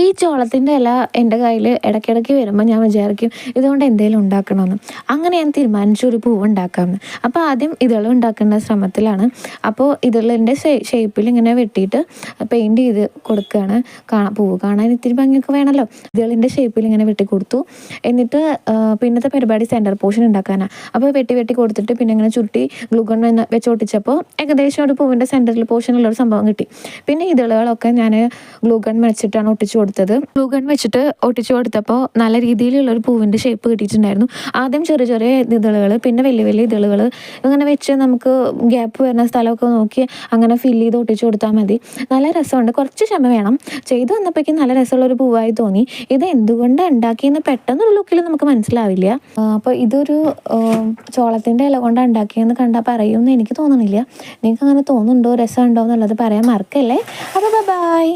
ഈ ചോളത്തിന്റെ ഇല എന്റെ കയ്യിൽ ഇടയ്ക്കിടയ്ക്ക് വരുമ്പോൾ ഞാൻ വിചാരിക്കും ഇതുകൊണ്ട് എന്തെങ്കിലും ഉണ്ടാക്കണമെന്ന് അങ്ങനെ ഞാൻ തീരുമാനിച്ചു ഒരു പൂവ് ഉണ്ടാക്കാമെന്ന് അപ്പോൾ ആദ്യം ഇതൾ ഉണ്ടാക്കേണ്ട ശ്രമത്തിലാണ്. അപ്പോൾ ഇതളിന്റെ ഷേപ്പിൽ ഇങ്ങനെ വെട്ടിയിട്ട് പെയിന്റ് ചെയ്ത് കൊടുക്കുകയാണ് പൂവ് കാണാൻ ഇത്തിരി ഭംഗിയൊക്കെ വേണമല്ലോ ഇതളിന്റെ ഷേപ്പിൽ ഇങ്ങനെ വെട്ടി കൊടുത്തു. എന്നിട്ട് പിന്നത്തെ പരിപാടി സെന്റർ പോർഷൻ ഉണ്ടാക്കാനാണ് അപ്പോൾ വെട്ടി വെട്ടി കൊടുത്തിട്ട് പിന്നെ ഇങ്ങനെ ചുരുട്ടി ഗ്ലൂഗൺ വെച്ചോട്ടിച്ചപ്പോൾ ഏകദേശം ഒരു പൂവിന്റെ സെന്ററിൽ പോർഷനുള്ള ഒരു സംഭവം കിട്ടി. പിന്നെ ഇതളുകളൊക്കെ ഞാൻ ഗ്ലൂഗൺ വെച്ചിട്ടാണ് ഒട്ടിച്ചു കൊടുത്തത്. ഗ്ലൂഗൺ വെച്ചിട്ട് ഒട്ടിച്ചു കൊടുത്തപ്പോൾ നല്ല രീതിയിലുള്ള ഒരു പൂവിന്റെ ഷേപ്പ് കിട്ടിയിട്ടുണ്ടായിരുന്നു. ആദ്യം ചെറിയ ചെറിയ ഇതളുകൾ പിന്നെ വലിയ വലിയ ഇതളുകൾ ഇങ്ങനെ വെച്ച് നമുക്ക് ഗ്യാപ്പ് വരുന്ന സ്ഥലമൊക്കെ നോക്കി അങ്ങനെ ഫില്ല് ചെയ്ത് ഒട്ടിച്ചു കൊടുത്താൽ മതി. നല്ല രസമുണ്ട്. കുറച്ച് ക്ഷമ വേണം. ചെയ്തു വന്നപ്പോഴേക്കും നല്ല രസമുള്ള ഒരു പൂവായി തോന്നി. ഇത് എന്തുകൊണ്ട് ഉണ്ടാക്കിയെന്ന് പെട്ടെന്നൊരു ലുക്കിൽ നമുക്ക് മനസ്സിലാവില്ല. അപ്പോൾ ഇതൊരു ചോളത്തിന്റെ ഇല കൊണ്ട് ഉണ്ടാക്കിയെന്ന് കണ്ടാൽ പറയുമെന്ന് എനിക്ക് തോന്നണില്ല. നിങ്ങൾക്ക് അങ്ങനെ തോന്നുന്നുണ്ടോ? രസമുണ്ടോ എന്നുള്ളത് പറയാൻ മറക്കല്ലേ? അപ്പോൾ ബൈ